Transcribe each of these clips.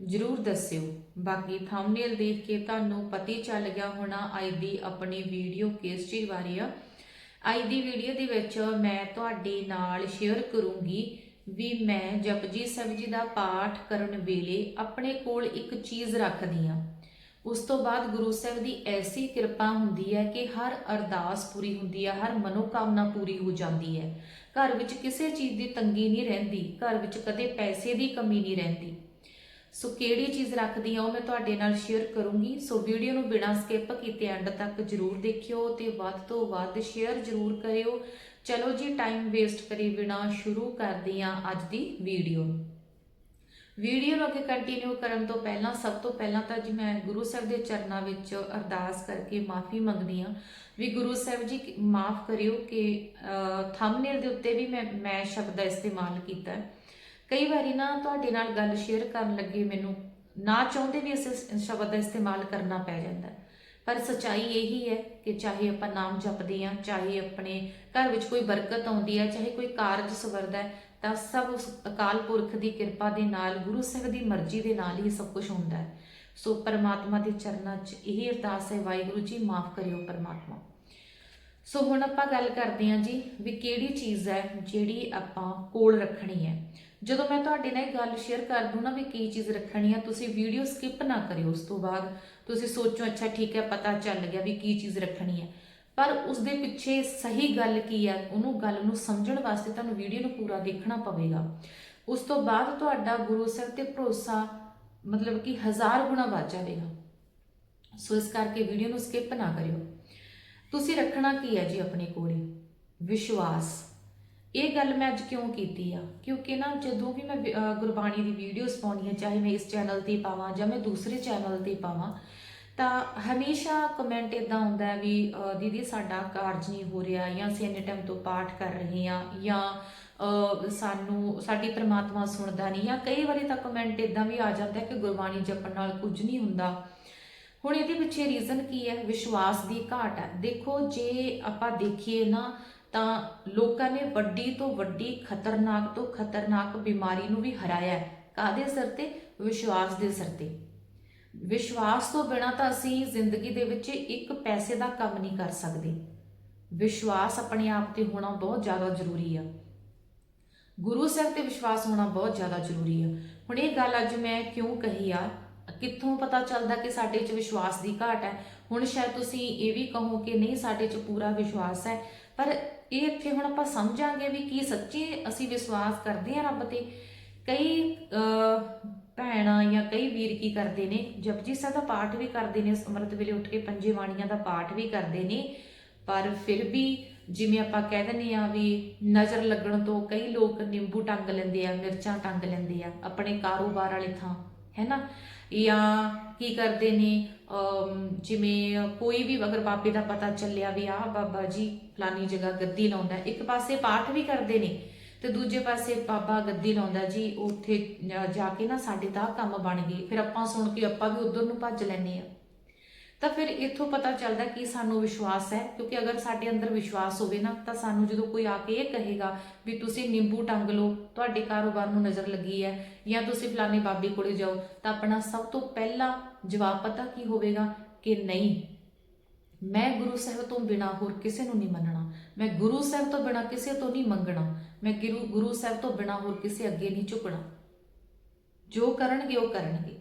ਜਰੂਰ ਦੱਸਿਓ। ਬਾਕੀ ਥੰਬਨੇਲ ਦੇਖ ਕੇ ਤੁਹਾਨੂੰ ਪਤਾ ਚੱਲ ਗਿਆ ਹੋਣਾ ਅੱਜ ਦੀ ਆਪਣੀ ਵੀਡੀਓ ਕਿਸ ਚੀਜ਼ ਬਾਰੇ ਆ। ਅੱਜ ਦੀ ਵੀਡੀਓ ਦੇ ਵਿੱਚ ਮੈਂ ਤੁਹਾਡੇ ਨਾਲ ਸ਼ੇਅਰ ਕਰੂੰਗੀ ਵੀ ਮੈਂ ਜਪਜੀ ਸਾਹਿਬ ਜੀ ਦਾ ਪਾਠ ਕਰਨ ਵੇਲੇ ਆਪਣੇ ਕੋਲ ਇੱਕ ਚੀਜ਼ ਰੱਖਦੀ ਆ ਉਸ ਤੋਂ ਬਾਅਦ ਗੁਰੂ ਸਾਹਿਬ ਦੀ ਐਸੀ ਕਿਰਪਾ ਹੁੰਦੀ ਹੈ ਕਿ ਹਰ ਅਰਦਾਸ ਪੂਰੀ ਹੁੰਦੀ ਹੈ, ਹਰ ਮਨੋਕਾਮਨਾ ਪੂਰੀ ਹੋ ਜਾਂਦੀ ਹੈ। ਘਰ ਵਿੱਚ ਕਿਸੇ ਚੀਜ਼ ਦੀ ਤੰਗੀ ਨਹੀਂ ਰਹਿੰਦੀ, ਘਰ ਵਿੱਚ ਕਦੇ ਪੈਸੇ ਦੀ ਕਮੀ ਨਹੀਂ ਰਹਿੰਦੀ। ਸੋ ਕਿਹੜੀ ਚੀਜ਼ ਰੱਖਦੀ ਆ ਉਹ ਮੈਂ ਤੁਹਾਡੇ ਨਾਲ ਸ਼ੇਅਰ ਕਰੂੰਗੀ। ਸੋ ਵੀਡੀਓ ਨੂੰ ਬਿਨਾਂ ਸਕਿਪ ਕੀਤੇ ਐਂਡ ਤੱਕ ਜਰੂਰ ਦੇਖਿਓ ਤੇ ਵੱਧ ਤੋਂ ਵੱਧ ਸ਼ੇਅਰ ਜਰੂਰ ਕਰਿਓ। ਚਲੋ ਜੀ ਟਾਈਮ ਵੇਸਟ ਕਰੀ ਬਿਨਾਂ ਸ਼ੁਰੂ ਕਰਦੇ ਹਾਂ ਅੱਜ ਦੀ ਵੀਡੀਓ ਵੀਡੀਓ ਨੂੰ ਅੱਗੇ ਕੰਟੀਨਿਊ ਕਰਨ ਤੋਂ ਪਹਿਲਾਂ, ਸਭ ਤੋਂ ਪਹਿਲਾਂ ਤਾਂ ਜੀ ਮੈਂ ਗੁਰੂ ਸਾਹਿਬ ਦੇ ਚਰਨਾਂ ਵਿੱਚ ਅਰਦਾਸ ਕਰਕੇ ਮਾਫੀ ਮੰਗਦੀ ਹਾਂ। ਵੀ ਗੁਰੂ ਸਾਹਿਬ ਜੀ, ਮਾਫ ਕਰਿਓ ਕਿ ਥੰਬਨੇਲ ਦੇ ਉੱਤੇ ਵੀ ਮੈਂ ਮੈਂ ਸ਼ਬਦ ਦਾ ਇਸਤੇਮਾਲ ਕੀਤਾ ਹੈ। ਕਈ ਵਾਰੀ ਨਾ ਤੁਹਾਡੇ ਨਾਲ ਗੱਲ ਸ਼ੇਅਰ ਕਰਨ ਲੱਗੇ ਮੈਨੂੰ, ਨਾ ਚਾਹੁੰਦੇ ਵੀ ਇਸ ਸ਼ਬਦ ਦਾ ਇਸਤੇਮਾਲ ਕਰਨਾ ਪੈ ਜਾਂਦਾ। ਪਰ ਸਚਾਈ ਇਹੀ ਹੈ ਕਿ ਚਾਹੇ ਆਪਾਂ ਨਾਮ ਜਪਦੇ ਹਾਂ, ਚਾਹੇ ਆਪਣੇ ਘਰ ਵਿੱਚ ਕੋਈ ਬਰਕਤ ਆਉਂਦੀ ਹੈ, ਚਾਹੇ ਕੋਈ ਕਾਰਜ ਸਵਰਦਾ ਤਾਂ ਸਭ ਅਕਾਲ ਪੁਰਖ ਦੀ ਕਿਰਪਾ ਦੇ ਨਾਲ, ਗੁਰੂ ਸਿੰਘ ਦੀ ਮਰਜ਼ੀ ਦੇ ਨਾਲ ਹੀ ਸਭ ਕੁਝ ਹੁੰਦਾ ਹੈ। ਸੋ ਪਰਮਾਤਮਾ ਦੇ ਚਰਨਾਂ 'ਚ ਇਹੀ ਅਰਦਾਸ ਹੈ, ਵਾਹਿਗੁਰੂ ਜੀ, ਮਾਫ ਕਰਿਓ ਪਰਮਾਤਮਾ। ਸੋ ਹੁਣ ਆਪਾਂ ਗੱਲ ਕਰਦੇ ਹਾਂ ਜੀ ਵੀ ਕਿਹੜੀ ਚੀਜ਼ ਹੈ ਜਿਹੜੀ ਆਪਾਂ ਕੋਲ ਰੱਖਣੀ ਹੈ। ਜਦੋਂ ਮੈਂ ਤੁਹਾਡੇ ਨਾਲ ਇਹ ਗੱਲ ਸ਼ੇਅਰ ਕਰ ਦੂੰ ਨਾ ਵੀ ਕੀ ਚੀਜ਼ ਰੱਖਣੀ ਆ, ਤੁਸੀਂ ਵੀਡੀਓ ਸਕਿਪ ਨਾ ਕਰਿਓ ਉਸ ਤੋਂ ਬਾਅਦ। ਤੁਸੀਂ ਸੋਚੋ, ਅੱਛਾ ਠੀਕ ਹੈ, ਪਤਾ ਚੱਲ ਗਿਆ ਵੀ ਕੀ ਚੀਜ਼ ਰੱਖਣੀ ਹੈ। ਪਰ ਉਸ ਦੇ ਪਿੱਛੇ ਸਹੀ ਗੱਲ ਕੀ ਹੈ, ਉਹਨੂੰ ਗੱਲ ਨੂੰ ਸਮਝਣ ਵਾਸਤੇ ਤੁਹਾਨੂੰ ਵੀਡੀਓ ਨੂੰ ਪੂਰਾ ਦੇਖਣਾ ਪਵੇਗਾ। ਉਸ ਤੋਂ ਬਾਅਦ ਤੁਹਾਡਾ ਗੁਰੂ ਸਾਹਿਬ ਤੇ ਭਰੋਸਾ ਮਤਲਬ ਕਿ ਹਜ਼ਾਰ ਗੁਣਾ ਵੱਧ ਜਾਵੇਗਾ। ਸੋ ਇਸ ਕਰਕੇ ਵੀਡੀਓ ਨੂੰ ਸਕਿਪ ਨਾ ਕਰਿਓ। ਤੁਸੀਂ ਰੱਖਣਾ ਕੀ ਹੈ ਜੀ ਆਪਣੇ ਕੋਲੇ? ਵਿਸ਼ਵਾਸ। ਇਹ ਗੱਲ ਮੈਂ ਅੱਜ ਕਿਉਂ ਕੀਤੀ ਆ? ਕਿਉਂਕਿ ਨਾ ਜਦੋਂ ਵੀ ਮੈਂ ਗੁਰਬਾਣੀ ਦੀ ਵੀਡੀਓਜ਼ ਪਾਉਣੀ ਆ ਚਾਹੇ ਮੈਂ ਇਸ ਚੈਨਲ ਤੇ ਪਾਵਾਂ ਜਾਂ ਮੈਂ ਦੂਸਰੇ ਚੈਨਲ ਤੇ ਪਾਵਾਂ, ਤਾਂ ਹਮੇਸ਼ਾ ਕਮੈਂਟ ਇਦਾਂ ਹੁੰਦਾ ਵੀ ਦੀਦੀ ਸਾਡਾ ਕਾਰਜ ਨਹੀਂ ਹੋ ਰਿਹਾ ਜਾਂ ਅਸੀਂ ਇੰਨੇ ਟਾਈਮ ਤੋਂ ਪਾਠ ਕਰ ਰਹੇ ਹਾਂ ਜਾਂ ਸਾਨੂੰ, ਸਾਡੀ ਪ੍ਰਮਾਤਮਾ ਸੁਣਦਾ ਨਹੀਂ ਜਾਂ ਕਈ ਵਾਰੀ ਤਾਂ ਕਮੈਂਟ ਇਦਾਂ ਵੀ ਆ ਜਾਂਦਾ ਕਿ ਗੁਰਬਾਣੀ ਜਪਣ ਨਾਲ ਕੁਝ ਨਹੀਂ ਹੁੰਦਾ। ਹੁਣ ਇਹਦੇ ਪਿੱਛੇ ਰੀਜ਼ਨ ਕੀ ਹੈ? ਵਿਸ਼ਵਾਸ ਦੀ ਘਾਟ ਹੈ। ਦੇਖੋ, ਜੇ ਆਪਾਂ ਦੇਖੀਏ ਨਾ ਤਾਂ ਲੋਕਾਂ ਨੇ ਵੱਡੀ ਤੋਂ ਵੱਡੀ ਖਤਰਨਾਕ ਤੋਂ ਖਤਰਨਾਕ ਬਿਮਾਰੀ ਨੂੰ ਵੀ ਹਰਾਇਆ ਹੈ। ਕਾਦੇ ਸਿਰ ਤੇ? ਵਿਸ਼ਵਾਸ ਦੇ ਸਿਰ ਤੇ। ਵਿਸ਼ਵਾਸ ਤੋਂ ਬਿਨਾਂ ਤਾਂ ਅਸੀਂ ਜ਼ਿੰਦਗੀ ਦੇ ਵਿੱਚ ਇੱਕ ਪੈਸੇ ਦਾ ਕੰਮ ਨਹੀਂ ਕਰ ਸਕਦੇ। ਵਿਸ਼ਵਾਸ ਆਪਣੇ ਆਪ ਤੇ ਹੋਣਾ ਬਹੁਤ ਜ਼ਿਆਦਾ ਜ਼ਰੂਰੀ ਆ। ਗੁਰੂ ਸਾਹਿਬ ਤੇ ਵਿਸ਼ਵਾਸ ਹੋਣਾ ਬਹੁਤ ਜ਼ਿਆਦਾ ਜ਼ਰੂਰੀ ਆ। ਹੁਣ ਇਹ ਗੱਲ ਅੱਜ ਮੈਂ ਕਿਉਂ ਕਹੀ ਆ? ਕਿੱਥੋਂ ਪਤਾ ਚੱਲਦਾ ਕਿ ਸਾਡੇ 'ਚ ਵਿਸ਼ਵਾਸ ਦੀ ਘਾਟ ਹੈ? ਹੁਣ ਸ਼ਾਇਦ ਤੁਸੀਂ ਇਹ ਵੀ ਕਹੋ ਕਿ ਨਹੀਂ, ਸਾਡੇ 'ਚ ਪੂਰਾ ਵਿਸ਼ਵਾਸ ਹੈ। ਪਰ ਇਹ ਇੱਥੇ ਹੁਣ ਆਪਾਂ ਸਮਝਾਂਗੇ ਵੀ ਕੀ ਸੱਚੀ ਅਸੀਂ ਵਿਸ਼ਵਾਸ ਕਰਦੇ ਹਾਂ ਰੱਬ ਤੇ। ਕਈ ਭੈਣਾਂ ਜਾਂ ਕਈ ਵੀਰ ਕੀ ਕਰਦੇ ਨੇ, ਜਪਜੀ ਸਾਹਿਬ ਦਾ ਪਾਠ ਵੀ ਕਰਦੇ ਨੇ, ਅੰਮ੍ਰਿਤ ਵੇਲੇ ਉੱਠ ਕੇ ਪੰਜੇ ਬਾਣੀਆਂ ਦਾ ਪਾਠ ਵੀ ਕਰਦੇ ਨੇ। ਪਰ ਫਿਰ ਵੀ ਜਿਵੇਂ ਆਪਾਂ ਕਹਿ ਦਿੰਦੇ ਆ ਵੀ ਨਜ਼ਰ ਲੱਗਣ ਤੋਂ ਕਈ ਲੋਕ ਨਿੰਬੂ ਟੰਗ ਲੈਂਦੇ ਆ, ਮਿਰਚਾਂ ਟੰਗ ਲੈਂਦੇ ਆ, ਆਪਣੇ ਕਾਰੋਬਾਰ ਵਾਲੇ ਥਾਂ। ਹੈ ਨਾ ਜਾਂ ਕੀ ਕਰਦੇ ਨੇ ਜਿਵੇਂ ਕੋਈ ਵੀ ਅਗਰ ਬਾਬੇ ਦਾ ਪਤਾ ਚੱਲਿਆ ਵੀ ਆਹ ਬਾਬਾ ਜੀ ਫਲਾਨੀ ਜਗ੍ਹਾ ਗੱਦੀ ਲਾਉਂਦਾ, ਇੱਕ ਪਾਸੇ ਪਾਠ ਵੀ ਕਰਦੇ ਨੇ ਤੇ ਦੂਜੇ ਪਾਸੇ ਬਾਬਾ ਗੱਦੀ ਲਾਉਂਦਾ ਜੀ, ਉੱਥੇ ਜਾ- ਕੇ ਨਾ ਸਾਡੇ ਤਾਂ ਕੰਮ ਬਣ ਗਏ। ਫਿਰ ਆਪਾਂ ਸੁਣ ਕੇ ਆਪਾਂ ਵੀ ਉਧਰ ਨੂੰ ਭੱਜ ਲੈਨੇ ਆ। ਤਾਂ ਫਿਰ ਇੱਥੋਂ ਪਤਾ ਚੱਲਦਾ ਕਿ ਸਾਨੂੰ ਵਿਸ਼ਵਾਸ ਹੈ, ਕਿਉਂਕਿ ਅਗਰ ਸਾਡੇ ਅੰਦਰ ਵਿਸ਼ਵਾਸ ਹੋਵੇ ਨਾ, ਤਾਂ ਸਾਨੂੰ ਜਦੋਂ ਕੋਈ ਆ ਕੇ ਇਹ ਕਹੇਗਾ ਵੀ ਤੁਸੀਂ ਨਿੰਬੂ ਟੰਗ ਲਓ, ਤੁਹਾਡੇ ਕਾਰੋਬਾਰ ਨੂੰ ਨਜ਼ਰ ਲੱਗੀ ਹੈ ਜਾਂ ਤੁਸੀਂ ਫਲਾਣੇ ਬਾਬੇ ਕੋਲੇ ਜਾਓ, ਤਾਂ ਆਪਣਾ ਸਭ ਤੋਂ ਪਹਿਲਾ ਜਵਾਬ ਪਤਾ ਕੀ ਹੋਵੇਗਾ? ਕਿ ਨਹੀਂ। ਮੈਂ ਗੁਰੂ ਸਾਹਿਬ ਤੋਂ ਬਿਨਾ ਹੋਰ ਕਿਸੇ ਨੂੰ ਨਹੀਂ ਮੰਨਣਾ। ਮੈਂ ਗੁਰੂ ਸਾਹਿਬ ਤੋਂ ਬਿਨਾ ਕਿਸੇ ਤੋਂ ਨਹੀਂ ਮੰਗਣਾ। ਮੈਂ ਗੁਰੂ ਗੁਰੂ ਸਾਹਿਬ ਤੋਂ ਬਿਨਾ ਹੋਰ ਕਿਸੇ ਅੱਗੇ ਨਹੀਂ ਝੁਕਣਾ। ਜੋ ਕਰਨਗੇ, ਉਹ ਕਰਨਗੇ।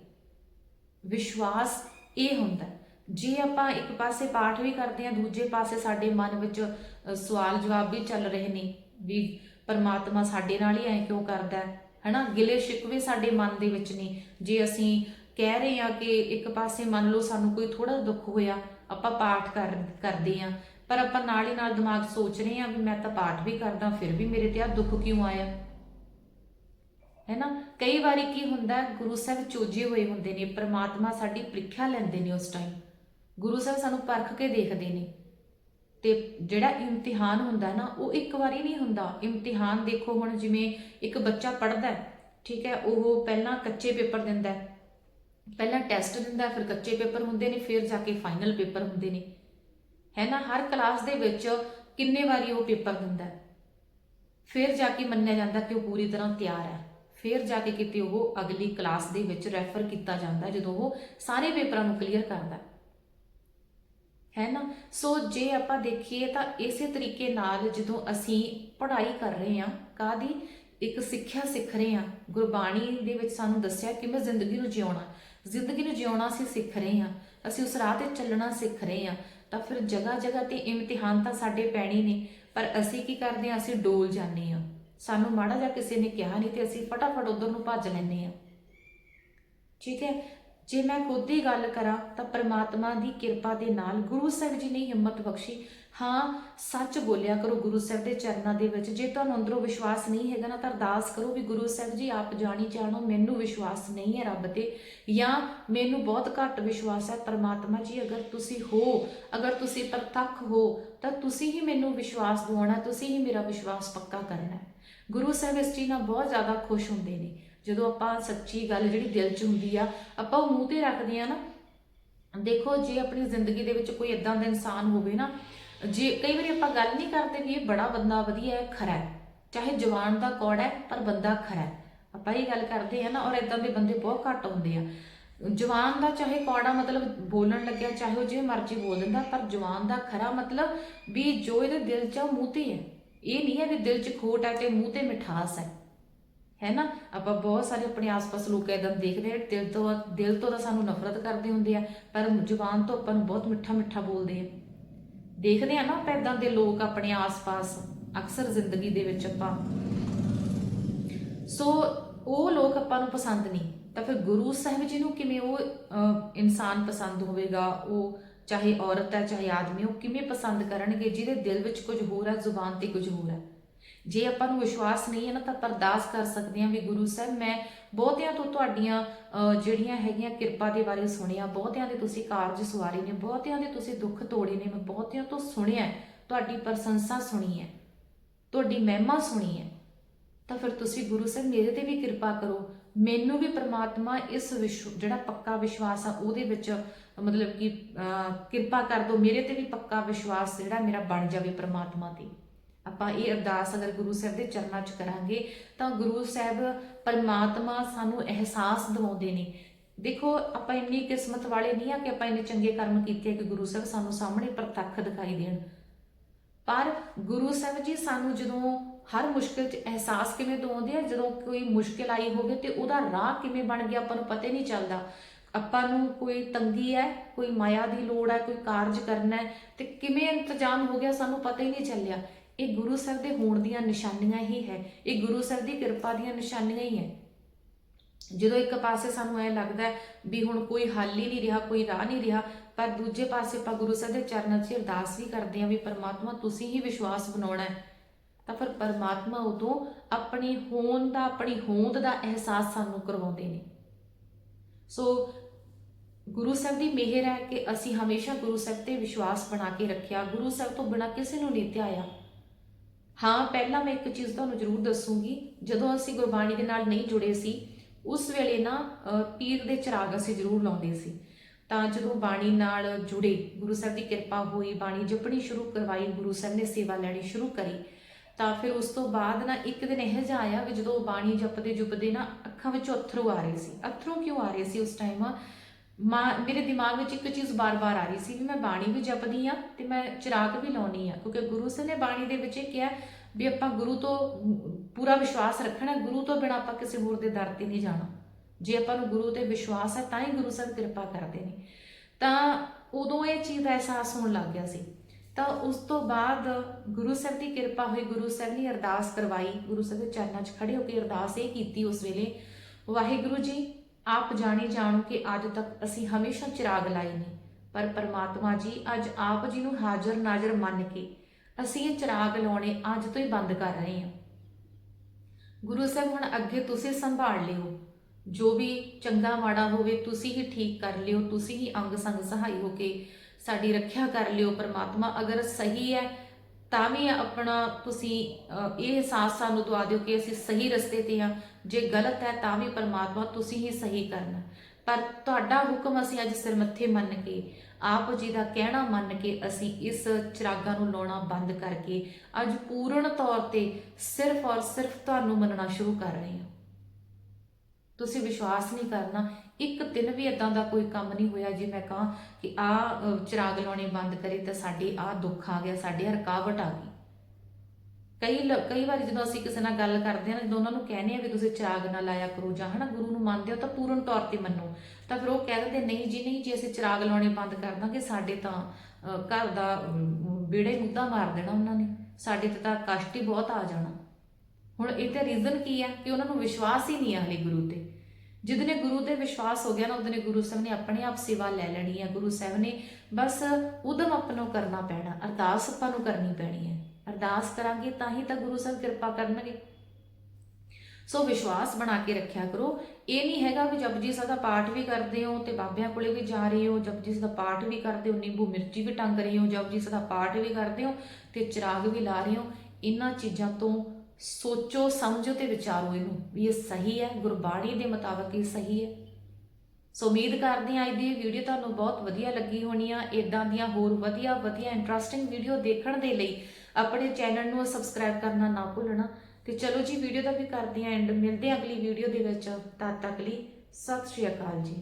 ਵਿਸ਼ਵਾਸ ਇਹ ਹੁੰਦਾ ਹੈ। ਜੇ ਆਪਾਂ ਇੱਕ ਪਾਸੇ ਪਾਠ ਵੀ ਕਰਦੇ ਹਾਂ, ਦੂਜੇ ਪਾਸੇ ਸਾਡੇ ਮਨ ਵਿੱਚ ਸਵਾਲ ਜਵਾਬ ਵੀ ਚੱਲ ਰਹੇ ਨੇ ਵੀ ਪਰਮਾਤਮਾ ਸਾਡੇ ਨਾਲ ਹੀ ਐ ਕਿਉਂ ਕਰਦਾ ਹੈ? ਹਨਾ? ਗਿਲੇ ਸ਼ਿਕਵੇ ਸਾਡੇ ਮਨ ਦੇ ਵਿੱਚ ਨੇ। ਜੇ ਅਸੀਂ ਕਹਿ ਰਹੇ ਹਾਂ ਕਿ ਇੱਕ ਪਾਸੇ ਮੰਨ ਲਓ ਸਾਨੂੰ ਕੋਈ ਥੋੜਾ ਦੁੱਖ ਹੋਇਆ, ਆਪਾਂ ਪਾਠ ਕਰ, ਕਰਦੇ ਹਾਂ। ਪਰ ਆਪਾਂ ਨਾਲ ਹੀ ਨਾਲ ਦਿਮਾਗ ਸੋਚ ਰਹੇ ਹਾਂ ਵੀ ਮੈਂ ਤਾਂ ਪਾਠ ਵੀ ਕਰਦਾ, ਫਿਰ ਵੀ ਮੇਰੇ ਤੇ ਆ ਦੁੱਖ ਕਿਉਂ ਆਇਆ? ਹੈ ਨਾ ਕਈ ਵਾਰੀ ਕੀ ਹੁੰਦਾ ਗੁਰੂ ਸਾਹਿਬ ਚੋਜੇ ਹੋਏ ਹੁੰਦੇ ਨੇ, ਪ੍ਰਮਾਤਮਾ ਸਾਡੀ ਪ੍ਰੀਖਿਆ ਲੈਂਦੇ ਨੇ ਉਸ ਟਾਈਮ ਗੁਰੂ ਸਾਹਿਬ ਸਾਨੂੰ ਪਰਖ ਕੇ ਦੇਖਦੇ ਨੇ। ਤੇ ਜਿਹੜਾ ਇਮਤਿਹਾਨ ਹੁੰਦਾ ਨਾ, ਉਹ ਇੱਕ ਵਾਰੀ ਨਹੀਂ ਹੁੰਦਾ। ਇਮਤਿਹਾਨ ਦੇਖੋ ਹੁਣ ਜਿਵੇਂ ਇੱਕ ਬੱਚਾ ਪੜ੍ਹਦਾ ਠੀਕ ਹੈ, ਉਹ ਪਹਿਲਾਂ ਕੱਚੇ ਪੇਪਰ ਦਿੰਦਾ ਪਹਿਲਾਂ ਟੈਸਟ ਦਿੰਦਾ ਫਿਰ ਕੱਚੇ ਪੇਪਰ ਹੁੰਦੇ ਨੇ, ਫਿਰ ਜਾ ਕੇ ਫਾਈਨਲ ਪੇਪਰ ਹੁੰਦੇ ਨੇ। ਹੈ ਨਾ? ਹਰ ਕਲਾਸ ਦੇ ਵਿੱਚ ਕਿੰਨੇ ਵਾਰੀ ਉਹ ਪੇਪਰ ਦਿੰਦਾ ਫਿਰ ਜਾ ਕੇ ਮੰਨਿਆ ਜਾਂਦਾ ਕਿ ਉਹ ਪੂਰੀ ਤਰ੍ਹਾਂ ਤਿਆਰ ਹੈ। ਫਿਰ ਜਾ ਕੇ ਕਿਤੇ ਉਹ ਅਗਲੀ ਕਲਾਸ ਦੇ ਵਿੱਚ ਰੈਫਰ ਕੀਤਾ ਜਾਂਦਾ ਜਦੋਂ ਉਹ ਸਾਰੇ ਪੇਪਰਾਂ ਨੂੰ ਕਲੀਅਰ ਕਰਦਾ ਹੈ ਨਾ? ਸੋ ਜੇ ਆਪਾਂ ਦੇਖੀਏ ਤਾਂ ਇਸੇ ਤਰੀਕੇ ਨਾਲ ਜਦੋਂ ਅਸੀਂ ਪੜ੍ਹਾਈ ਕਰ ਰਹੇ ਹਾਂ ਕਾਦੀ ਇੱਕ ਸਿੱਖਿਆ ਸਿੱਖ ਰਹੇ ਹਾਂ। ਗੁਰਬਾਣੀ ਦੇ ਵਿੱਚ ਸਾਨੂੰ ਦੱਸਿਆ ਕਿ ਮੈਂ ਜ਼ਿੰਦਗੀ ਨੂੰ ਜਿਉਣਾ। ਜ਼ਿੰਦਗੀ ਨੂੰ ਜਿਉਣਾ ਅਸੀਂ ਸਿੱਖ ਰਹੇ ਹਾਂ। ਅਸੀਂ ਉਸ ਰਾਹ ਤੇ ਚੱਲਣਾ ਸਿੱਖ ਰਹੇ ਹਾਂ। ਤਾਂ ਫਿਰ ਜਗ੍ਹਾ ਜਗ੍ਹਾ ਤੇ ਇਮਤਿਹਾਨ ਤਾਂ ਸਾਡੇ ਪੈਣੇ ਨੇ। ਪਰ ਅਸੀਂ ਕੀ ਕਰਦੇ ਹਾਂ? ਅਸੀਂ ਡੋਲ ਜਾਂਦੇ ਹਾਂ। ਸਾਨੂੰ ਮਾੜਾ ਜਿਹਾ ਕਿਸੇ ਨੇ ਕਿਹਾ ਨਹੀਂ ਤੇ ਅਸੀਂ ਫਟਾਫਟ ਉਧਰ ਨੂੰ ਭੱਜ ਲੈਂਦੇ ਹਾਂ। ਠੀਕ ਹੈ? ਜੇ ਮੈਂ ਖੁਦ ਦੀ ਗੱਲ ਕਰਾਂ ਤਾਂ ਪ੍ਰਮਾਤਮਾ ਦੀ ਕਿਰਪਾ ਦੇ ਨਾਲ ਗੁਰੂ ਸਾਹਿਬ ਜੀ ਨੇ ਹਿੰਮਤ ਬਖਸ਼ੀ। ਹਾਂ, ਸੱਚ ਬੋਲਿਆ ਕਰੋ ਗੁਰੂ ਸਾਹਿਬ ਦੇ ਚਰਨਾਂ ਦੇ ਵਿੱਚ। ਜੇ ਤੁਹਾਨੂੰ ਅੰਦਰੋਂ ਵਿਸ਼ਵਾਸ ਨਹੀਂ ਹੈਗਾ ਨਾ ਤਾਂ ਅਰਦਾਸ ਕਰੋ ਵੀ ਗੁਰੂ ਸਾਹਿਬ ਜੀ, ਆਪ ਜਾਣੀ ਜਾਣੋ, ਮੈਨੂੰ ਵਿਸ਼ਵਾਸ ਨਹੀਂ ਹੈ ਰੱਬ ਤੇ। ਜਾਂ ਮੈਨੂੰ ਬਹੁਤ ਘੱਟ ਵਿਸ਼ਵਾਸ ਹੈ, ਪਰਮਾਤਮਾ ਜੀ, ਅਗਰ ਤੁਸੀਂ ਹੋ, ਅਗਰ ਤੁਸੀਂ ਪ੍ਰਤੱਖ ਹੋ, ਤਾਂ ਤੁਸੀਂ ਹੀ ਮੈਨੂੰ ਵਿਸ਼ਵਾਸ ਦਿਵਾਉਣਾ ਤੁਸੀਂ ਹੀ ਮੇਰਾ ਵਿਸ਼ਵਾਸ ਪੱਕਾ ਕਰਨਾ ਗੁਰੂ ਸਾਹਿਬ ਇਸ ਚੀਜ਼ ਨਾਲ ਬਹੁਤ ਜ਼ਿਆਦਾ ਖੁਸ਼ ਹੁੰਦੇ ਨੇ। ਜਦੋਂ ਆਪਾਂ ਸੱਚੀ ਗੱਲ ਜਿਹੜੀ ਦਿਲ 'ਚ ਹੁੰਦੀ ਆ, ਆਪਾਂ ਉਹ ਮੂੰਹ ਤੇ ਰੱਖਦੇ ਆ ਨਾ, ਦੇਖੋ ਜੇ ਆਪਣੀ ਜ਼ਿੰਦਗੀ ਦੇ ਵਿੱਚ ਕੋਈ ਇਦਾਂ ਦਾ ਇਨਸਾਨ ਹੋਵੇ ਨਾ, ਜੇ ਕਈ ਵਾਰੀ ਆਪਾਂ ਗੱਲ ਨਹੀਂ ਕਰਦੇ ਵੀ ਇਹ ਬੜਾ ਬੰਦਾ ਵਧੀਆ ਹੈ, ਖਰਾ ਹੈ। ਚਾਹੇ ਜਵਾਨ ਦਾ ਕੌੜਾ ਹੈ, ਪਰ ਬੰਦਾ ਖਰਾ ਹੈ। ਆਪਾਂ ਇਹ ਗੱਲ ਕਰਦੇ ਆ ਨਾ, ਔਰ ਇਦਾਂ ਦੇ ਬੰਦੇ ਬਹੁਤ ਘੱਟ ਹੁੰਦੇ ਆ। ਜਵਾਨ ਦਾ ਚਾਹੇ ਕੌੜਾ ਮਤਲਬ ਬੋਲਣ ਲੱਗਿਆ, ਚਾਹੇ ਉਹ ਜੇ ਮਰਜ਼ੀ ਬੋਲ ਦਿੰਦਾ, ਪਰ ਜਵਾਨ ਦਾ ਖਰਾ ਮਤਲਬ ਵੀ ਜੋ ਇਹਦੇ ਦਿਲ 'ਚ ਉਹ ਮੂੰਹ ਤੇ ਹੈ। ਇਹ ਨਹੀਂ ਹੈ ਵੀ ਦਿਲ 'ਚ ਖੋਟ ਹੈ ਤੇ ਮੂੰਹ ਤੇ ਮਿਠਾਸ ਹੈ। ਹੈ ਨਾ ਆਪਾਂ ਬਹੁਤ ਸਾਰੇ ਆਪਣੇ ਆਸ-ਪਾਸ ਲੋਕ ਇਦਾਂ ਦੇਖਦੇ ਆ ਦਿਲ ਤੋਂ ਦਿਲ ਤੋਂ ਤਾਂ ਸਾਨੂੰ ਨਫ਼ਰਤ ਕਰਦੇ ਹੁੰਦੇ ਆ ਪਰ ਜ਼ੁਬਾਨ ਤੋਂ ਆਪਾਂ ਨੂੰ ਬਹੁਤ ਮਿੱਠਾ ਮਿੱਠਾ ਬੋਲਦੇ ਆ। ਦੇਖਦੇ ਆ ਨਾ ਆਪਾਂ ਇਦਾਂ ਦੇ ਲੋਕ ਆਪਣੇ ਆਸ-ਪਾਸ ਅਕਸਰ ਜ਼ਿੰਦਗੀ ਦੇ ਵਿੱਚ ਆਪਾਂ। ਸੋ ਉਹ ਲੋਕ ਆਪਾਂ ਨੂੰ ਪਸੰਦ ਨਹੀਂ। ਤਾਂ ਫਿਰ ਗੁਰੂ ਸਾਹਿਬ ਜੀ ਨੂੰ ਕਿਵੇਂ ਉਹ ਅਹ, ਇਨਸਾਨ ਪਸੰਦ ਹੋਵੇਗਾ? ਉਹ ਚਾਹੇ ਔਰਤ ਹੈ ਚਾਹੇ ਆਦਮੀ ਉਹ ਕਿਵੇਂ ਪਸੰਦ ਕਰਨਗੇ? ਜਿਹਦੇ ਦਿਲ ਵਿੱਚ ਕੁਝ ਹੋਰ ਹੈ ਜ਼ੁਬਾਨ ਤੇ ਕੁਝ ਹੋਰ ਹੈ। ਜੇ ਆਪਾਂ ਨੂੰ ਵਿਸ਼ਵਾਸ ਨਹੀਂ ਹੈ ਨਾ ਤਾਂ ਅਰਦਾਸ ਕਰ ਸਕਦੇ ਹਾਂ ਵੀ ਗੁਰੂ ਸਾਹਿਬ, ਮੈਂ ਬਹੁਤਿਆਂ ਤੋਂ ਤੁਹਾਡੀਆਂ ਜਿਹੜੀਆਂ ਹੈਗੀਆਂ ਕਿਰਪਾ ਦੇ ਬਾਰੇ ਸੁਣਿਆ, ਬਹੁਤਿਆਂ ਦੇ ਤੁਸੀਂ ਕਾਰਜ ਸਵਾਰੇ ਨੇ, ਬਹੁਤਿਆਂ ਦੇ ਤੁਸੀਂ ਦੁੱਖ ਤੋੜੇ ਨੇ, ਮੈਂ ਬਹੁਤਿਆਂ ਤੋਂ ਸੁਣਿਆ, ਤੁਹਾਡੀ ਪ੍ਰਸ਼ੰਸਾ ਸੁਣੀ ਹੈ, ਤੁਹਾਡੀ ਮਹਿਮਾ ਸੁਣੀ ਹੈ, ਤਾਂ ਫਿਰ ਤੁਸੀਂ ਗੁਰੂ ਸਾਹਿਬ ਮੇਰੇ ਤੇ ਵੀ ਕਿਰਪਾ ਕਰੋ। ਮੈਨੂੰ ਵੀ ਪ੍ਰਮਾਤਮਾ ਇਸ ਵਿਸ਼ਵ, ਜਿਹੜਾ ਪੱਕਾ ਵਿਸ਼ਵਾਸ ਆ, ਉਹਦੇ ਵਿੱਚ, ਮਤਲਬ ਕਿ ਕਿਰਪਾ ਕਰ ਦਿਓ, ਮੇਰੇ ਤੇ ਵੀ ਪੱਕਾ ਵਿਸ਼ਵਾਸ ਜਿਹੜਾ ਮੇਰਾ ਬਣ ਜਾਵੇ ਪ੍ਰਮਾਤਮਾ ਤੇ। ਆਪਾਂ ਇਹ ਅਰਦਾਸ ਅਗਰ ਗੁਰੂ ਸਾਹਿਬ ਦੇ ਚਰਨਾਂ 'ਚ ਕਰਾਂਗੇ, ਤਾਂ ਗੁਰੂ ਸਾਹਿਬ ਪਰਮਾਤਮਾ ਸਾਨੂੰ ਅਹਿਸਾਸ ਦਿਵਾਉਂਦੇ ਨੇ। ਦੇਖੋ, ਆਪਾਂ ਇੰਨੀ ਕਿਸਮਤ ਵਾਲੇ ਨਹੀਂ ਆ ਕਿ ਆਪਾਂ ਇੰਨੇ ਚੰਗੇ ਕਰਮ ਕੀਤੇ ਕਿ ਗੁਰੂ ਸਾਹਿਬ ਸਾਨੂੰ ਸਾਹਮਣੇ ਪ੍ਰਤੱਖ ਦਿਖਾਈ ਦੇਣ। ਪਰ ਗੁਰੂ ਸਾਹਿਬ ਜੀ ਸਾਨੂੰ ਜਦੋਂ ਹਰ ਮੁਸ਼ਕਿਲ 'ਚ ਅਹਿਸਾਸ ਕਿਵੇਂ ਦਵਾਉਂਦੇ ਆ, ਜਦੋਂ ਕੋਈ ਮੁਸ਼ਕਿਲ ਆਈ ਹੋਵੇ ਤੇ ਉਹਦਾ ਰਾਹ ਕਿਵੇਂ ਬਣ ਗਿਆ, ਆਪਾਂ ਨੂੰ ਪਤਾ ਹੀ ਨਹੀਂ ਚੱਲਦਾ। ਆਪਾਂ ਨੂੰ ਕੋਈ ਤੰਗੀ ਹੈ, ਕੋਈ ਮਾਇਆ ਦੀ ਲੋੜ ਹੈ, ਕੋਈ ਕਾਰਜ ਕਰਨਾ ਹੈ, ਤੇ ਕਿਵੇਂ ਇੰਤਜ਼ਾਮ ਹੋ ਗਿਆ ਸਾਨੂੰ ਪਤਾ ਹੀ ਨਹੀਂ ਚੱਲਿਆ। ਇਹ ਗੁਰੂ ਸਾਹਿਬ ਦੇ ਹੋਣ ਦੀਆਂ ਨਿਸ਼ਾਨੀਆਂ ਹੀ ਹੈ। ਇਹ ਗੁਰੂ ਸਾਹਿਬ ਦੀ ਕਿਰਪਾ ਦੀਆਂ ਨਿਸ਼ਾਨੀਆਂ ਹੀ ਹੈ। ਜਦੋਂ ਇੱਕ ਪਾਸੇ ਸਾਨੂੰ ਐ ਲੱਗਦਾ ਵੀ ਹੁਣ ਕੋਈ ਹੱਲ ਹੀ ਨਹੀਂ ਰਿਹਾ, ਕੋਈ ਰਾਹ ਨਹੀਂ ਰਿਹਾ, ਪਰ ਦੂਜੇ ਪਾਸੇ ਆਪਾਂ ਗੁਰੂ ਸਾਹਿਬ ਦੇ ਚਰਨਾਂ 'ਚ ਅਰਦਾਸ ਵੀ ਕਰਦੇ ਹਾਂ ਵੀ ਪਰਮਾਤਮਾ, ਤੁਸੀਂ ਹੀ ਵਿਸ਼ਵਾਸ ਬਣਾਉਣਾ ਹੈ। ਤਾਂ ਫਿਰ ਪਰਮਾਤਮਾ ਉਦੋਂ ਆਪਣੀ ਹੋਂਦ ਦਾ, ਆਪਣੀ ਹੋਂਦ ਦਾ ਅਹਿਸਾਸ ਸਾਨੂੰ ਕਰਵਾਉਂਦੇ ਨੇ। ਸੋ ਗੁਰੂ ਸਾਹਿਬ ਦੀ ਮਿਹਰ ਹੈ ਕਿ ਅਸੀਂ ਹਮੇਸ਼ਾ ਗੁਰੂ ਸਾਹਿਬ ਤੇ ਵਿਸ਼ਵਾਸ ਬਣਾ ਕੇ ਰੱਖਿਆ। ਗੁਰੂ ਸਾਹਿਬ ਤੋਂ ਬਿਨਾਂ ਕਿਸੇ ਨੂੰ ਨਹੀਂ ਧਿਆਇਆ। ਹਾਂ, ਪਹਿਲਾਂ ਮੈਂ ਇੱਕ ਚੀਜ਼ ਤੁਹਾਨੂੰ ਜ਼ਰੂਰ ਦੱਸੂਗੀ। ਜਦੋਂ ਅਸੀਂ ਗੁਰਬਾਣੀ ਦੇ ਨਾਲ ਨਹੀਂ ਜੁੜੇ ਸੀ, ਉਸ ਵੇਲੇ ਨਾ ਪੀਰ ਦੇ ਚਿਰਾਗ ਅਸੀਂ ਜ਼ਰੂਰ ਲਾਉਂਦੇ ਸੀ। ਤਾਂ ਜਦੋਂ ਬਾਣੀ ਨਾਲ ਜੁੜੇ, ਗੁਰੂ ਸਾਹਿਬ ਦੀ ਕਿਰਪਾ ਹੋਈ, ਬਾਣੀ ਜਪਣੀ ਸ਼ੁਰੂ ਕਰਵਾਈ, ਗੁਰੂ ਸਾਹਿਬ ਨੇ ਸੇਵਾ ਲੈਣੀ ਸ਼ੁਰੂ ਕਰੀ, ਤਾਂ ਫਿਰ ਉਸ ਤੋਂ ਬਾਅਦ ਨਾ ਇੱਕ ਦਿਨ ਇਹ ਜਿਹਾ ਆਇਆ ਵੀ ਜਦੋਂ ਬਾਣੀ ਜਪਦੇ ਜੁਪਦੇ ਨਾ ਅੱਖਾਂ ਵਿੱਚੋਂ ਅਥਰੂ ਆ ਰਹੇ ਸੀ। ਅਥਰੂ ਕਿਉਂ ਆ ਰਹੇ ਸੀ ਉਸ ਟਾਈਮ ਮਾਂ, ਮੇਰੇ ਦਿਮਾਗ ਵਿੱਚ ਇੱਕ ਚੀਜ਼ ਬਾਰ-ਬਾਰ ਆ ਰਹੀ ਸੀ ਵੀ ਮੈਂ ਬਾਣੀ ਵੀ ਜਪਦੀ ਆ ਤੇ ਮੈਂ ਚਿਰਾਗ ਵੀ ਲਾਉਣੀ ਆ ਕਿਉਂਕਿ ਗੁਰੂ ਸਾਹਿਬ ਨੇ ਬਾਣੀ ਦੇ ਵਿੱਚ ਇਹ ਕਿਹਾ ਵੀ ਆਪਾਂ ਗੁਰੂ ਤੋਂ ਪੂਰਾ ਵਿਸ਼ਵਾਸ ਰੱਖਣਾ, ਗੁਰੂ ਤੋਂ ਬਿਨਾਂ ਆਪਾਂ ਕਿਸੇ ਹੋਰ ਦੇ ਦਰ ਤੇ ਨਹੀਂ ਜਾਣਾ। ਜੇ ਆਪਾਂ ਨੂੰ ਗੁਰੂ ਤੇ ਵਿਸ਼ਵਾਸ ਹੈ ਤਾਂ ਹੀ ਗੁਰੂ ਸਾਹਿਬ ਕਿਰਪਾ ਕਰਦੇ ਨੇ। ਤਾਂ ਉਦੋਂ ਇਹ ਚੀਜ਼ ਦਾ ਅਹਿਸਾਸ ਹੋਣ ਲੱਗ ਗਿਆ ਸੀ। ਤਾਂ ਉਸ ਤੋਂ ਬਾਅਦ ਗੁਰੂ ਸਾਹਿਬ ਦੀ ਕਿਰਪਾ ਹੋਈ, ਗੁਰੂ ਸਾਹਿਬ ਨੇ ਅਰਦਾਸ ਕਰਵਾਈ, ਗੁਰੂ ਸਾਹਿਬ ਦੇ ਚਰਨਾਂ 'ਚ ਖੜੇ ਹੋ ਕੇ ਅਰਦਾਸ ਇਹ ਕੀਤੀ ਉਸ ਵੇਲੇ, ਵਾਹਿਗੁਰੂ ਜੀ ਆਪ ਜਾਣੀ ਜਾਣੋ ਕਿ ਅੱਜ ਤੱਕ ਅਸੀਂ ਹਮੇਸ਼ਾ ਚਿਰਾਗ ਲਾਏ ਨੇ। ਪਰ ਪਰਮਾਤਮਾ ਜੀ, ਅੱਜ ਆਪ ਜੀ ਨੂੰ ਹਾਜ਼ਰ ਨਾਜ਼ਰ ਮੰਨ ਕੇ ਅਸੀਂ ਇਹ ਚਿਰਾਗ ਲਾਉਣੇ ਅੱਜ ਤੋਂ ਹੀ ਬੰਦ ਕਰ ਰਹੇ ਹਾਂ। ਗੁਰੂ ਸਾਹਿਬ, ਹੁਣ ਅੱਗੇ ਤੁਸੀਂ ਸੰਭਾਲ ਲਿਓ। ਜੋ ਵੀ ਚੰਗਾ ਮਾੜਾ ਹੋਵੇ, ਤੁਸੀਂ ਹੀ ਠੀਕ ਕਰ ਲਿਓ, ਤੁਸੀਂ ਹੀ ਅੰਗ ਸੰਗ ਸਹਾਈ ਹੋ ਕੇ ਸਾਡੀ ਰੱਖਿਆ ਕਰ ਲਿਓ। ਪਰਮਾਤਮਾ, ਅਗਰ ਸਹੀ ਹੈ ਤਾਂ ਵੀ ਆਪਣਾ ਤੁਸੀਂ ਇਹ ਅਹਿਸਾਸ ਸਾਨੂੰ ਦਵਾ ਦਿਓ ਕਿ ਅਸੀਂ ਸਹੀ ਰਸਤੇ ਤੇ ਹਾਂ। ਜੇ ਗਲਤ ਹੈ ਤਾਂ ਵੀ ਪਰਮਾਤਮਾ ਤੁਸੀਂ ਹੀ ਸਹੀ ਕਰਨਾ। ਪਰ ਤੁਹਾਡਾ ਹੁਕਮ ਅਸੀਂ ਅੱਜ ਸਿਰ ਮੱਥੇ ਮੰਨ ਕੇ, ਆਪ ਜੀ ਦਾ ਕਹਿਣਾ ਮੰਨ ਕੇ ਅਸੀਂ ਇਸ ਚਿਰਾਗਾਂ ਨੂੰ ਲਾਉਣਾ ਬੰਦ ਕਰਕੇ ਅੱਜ ਪੂਰਨ ਤੌਰ ਤੇ ਸਿਰਫ ਔਰ ਸਿਰਫ ਤੁਹਾਨੂੰ ਮੰਨਣਾ ਸ਼ੁਰੂ ਕਰ ਰਹੇ ਹਾਂ। ਤੁਸੀਂ ਵਿਸ਼ਵਾਸ ਨਹੀਂ ਕਰਨਾ। ਇੱਕ ਦਿਨ ਵੀ ਇਦਾਂ ਦਾ ਕੋਈ ਕੰਮ ਨਹੀਂ ਹੋਇਆ ਜੇ ਮੈਂ ਕਹਾਂ ਕਿ ਆ ਚਿਰਾਗ ਲਾਉਣੇ ਬੰਦ ਕਰੇ ਤਾਂ ਸਾਡੇ ਆ ਦੁੱਖ ਆ ਗਿਆ, ਸਾਡੇ ਆਹ ਰੁਕਾਵਟ ਆ ਗਈ। ਕਈ ਕਈ ਵਾਰੀ ਜਦੋਂ ਅਸੀਂ ਕਿਸੇ ਨਾਲ ਗੱਲ ਕਰਦੇ ਹਾਂ ਜਦੋਂ ਉਹਨਾਂ ਨੂੰ ਕਹਿੰਦੇ ਆ ਵੀ ਤੁਸੀਂ ਚਿਰਾਗ ਨਾ ਲਾਇਆ ਕਰੋ ਜਾਂ ਹਨਾ ਗੁਰੂ ਨੂੰ ਮੰਨਦੇ ਹੋ ਤਾਂ ਪੂਰਨ ਤੌਰ ਤੇ ਮੰਨੋ। ਤਾਂ ਫਿਰ ਉਹ ਕਹਿ ਦਿੰਦੇ, ਨਹੀਂ ਜੀ, ਨਹੀਂ ਜੇ, ਅਸੀਂ ਚਿਰਾਗ ਲਾਉਣੇ ਬੰਦ ਕਰ ਦਾਂਗੇ, ਸਾਡੇ ਤਾਂ ਘਰ ਦਾ ਬੇੜੇ ਮੁੱਦਾ ਮਾਰ ਦੇਣਾ ਉਹਨਾਂ ਨੇ। ਸਾਡੇ ਤੇ ਤਾਂ ਕਸ਼ਟ ਹੀ ਬਹੁਤ ਆ ਜਾਣਾ। ਹੁਣ ਇਹ ਤੇ ਰੀਜ਼ਨ ਕੀ ਹੈ ਕਿ ਉਹਨਾਂ ਨੂੰ ਵਿਸ਼ਵਾਸ ਹੀ ਨਹੀਂ ਹੈ ਹਲੇ ਗੁਰੂ ਤੇ। ਜਿਹਦਨੇ ਗੁਰੂ ਤੇ ਵਿਸ਼ਵਾਸ ਹੋ ਗਿਆ ਨਾ ਉਹਦਨੇ ਗੁਰੂ ਸਾਹਿਬ ਨੇ ਆਪਣੇ ਆਪ ਸੇਵਾ ਲੈ ਲੈਣੀ ਹੈ ਗੁਰੂ ਸਾਹਿਬ ਨੇ ਬਸ ਉਦਮ ਆਪਾਂ ਕਰਨਾ ਪੈਣਾ, ਅਰਦਾਸ ਆਪਾਂ ਨੂੰ ਕਰਨੀ ਪੈਣੀ ਹੈ ਅਰਦਾਸ ਕਰਾਂਗੇ ਤਾਂ ਹੀ ਤਾਂ ਗੁਰੂ ਸਾਹਿਬ ਕਿਰਪਾ ਕਰਨਗੇ। ਸੋ ਵਿਸ਼ਵਾਸ ਬਣਾ ਕੇ ਰੱਖਿਆ ਕਰੋ। ਇਹ ਨਹੀਂ ਹੈਗਾ ਵੀ ਜਪਜੀ ਸਾਹਿਬ ਦਾ ਪਾਠ ਵੀ ਕਰਦੇ ਹੋ ਤੇ ਬਾਬਿਆਂ ਕੋਲੇ ਵੀ ਜਾ ਰਹੇ ਹੋ, ਜਪਜੀ ਸਾਹਿਬ ਦਾ ਪਾਠ ਵੀ ਕਰਦੇ ਹੋ, ਨਿੰਬੂ ਮਿਰਚੀ ਵੀ ਟੰਗ ਰਹੇ ਹੋ, ਜਪਜੀ ਸਾਹਿਬ ਦਾ ਪਾਠ ਵੀ ਕਰਦੇ ਹੋ ਤੇ ਚਿਰਾਗ ਵੀ ਲਾ ਰਹੇ ਹੋ। ਇਹਨਾਂ ਚੀਜ਼ਾਂ ਤੋਂ ਸੋਚੋ, ਸਮਝੋ ਤੇ ਵਿਚਾਰੋ ਇਹਨੂੰ ਵੀ ਇਹ ਸਹੀ ਹੈ, ਗੁਰਬਾਣੀ ਦੇ ਮੁਤਾਬਕ ਇਹ ਸਹੀ ਹੈ। ਸੋ ਉਮੀਦ ਕਰਦੇ ਹਾਂ ਅੱਜ ਦੀ ਵੀਡੀਓ ਤੁਹਾਨੂੰ ਬਹੁਤ ਵਧੀਆ ਲੱਗੀ ਹੋਣੀ ਆ। ਇਦਾਂ ਦੀਆਂ ਹੋਰ ਵਧੀਆ ਵਧੀਆ ਇੰਟਰਸਟਿੰਗ ਵੀਡੀਓ ਦੇਖਣ ਦੇ ਲਈ ਆਪਣੇ ਚੈਨਲ ਨੂੰ ਸਬਸਕ੍ਰਾਈਬ ਕਰਨਾ ਨਾ ਭੁੱਲਣਾ। ਤੇ ਚਲੋ ਜੀ ਵੀਡੀਓ ਦਾ ਵੀ ਕਰਦੇ ਹਾਂ ਐਂਡ ਮਿਲਦੇ ਹਾਂ ਅਗਲੀ ਵੀਡੀਓ ਦੇ ਵਿੱਚ। ਤਦ ਤੱਕ ਲਈ ਸਤਿ ਸ਼੍ਰੀ ਅਕਾਲ ਜੀ।